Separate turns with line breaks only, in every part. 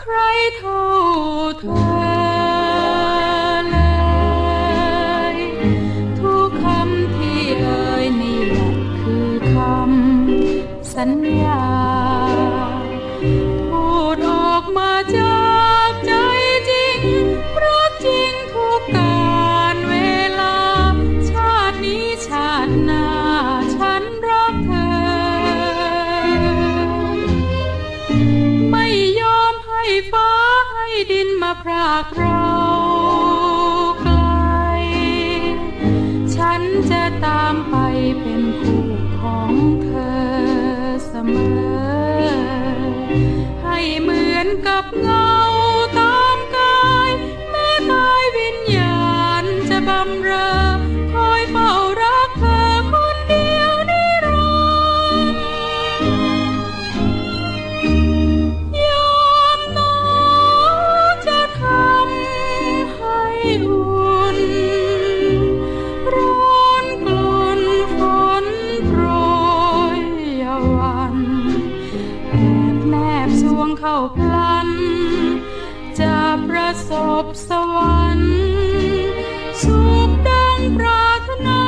ใครเท่าเธอเลยทุกคำที่เอ่ยนี่แหละคือคำสัญญาพูดออกมาจา ฟ้าให้ดินมาพรากเราไกล ฉันจะตามไปเป็นคู่ของเธอเสมอ ให้เหมือนกับเงา เข้าพลัน จะประสบสวรรค์ สุขดังปรารถนา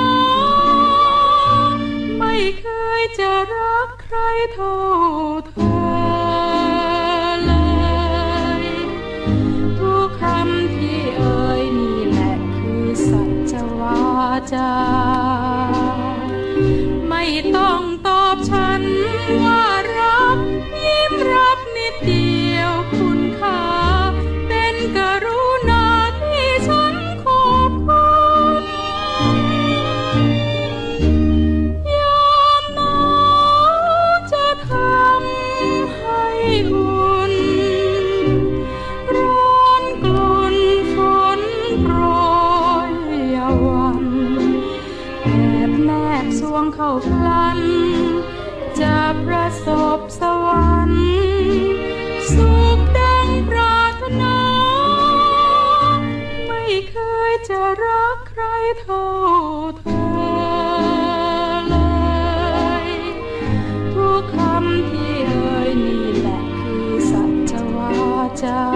ไม่เคยจะรักใครเท่าเธอเลยทุกคำที่เอ่ยนี่แหละคือสัจวาจา พลัน จะประสบสวรรค์สุขดังปรารถนา ไม่เคยจะรักใครเท่าเธอเลย ทุกคำที่เอ่ยนี่แหละคือสัจวาจา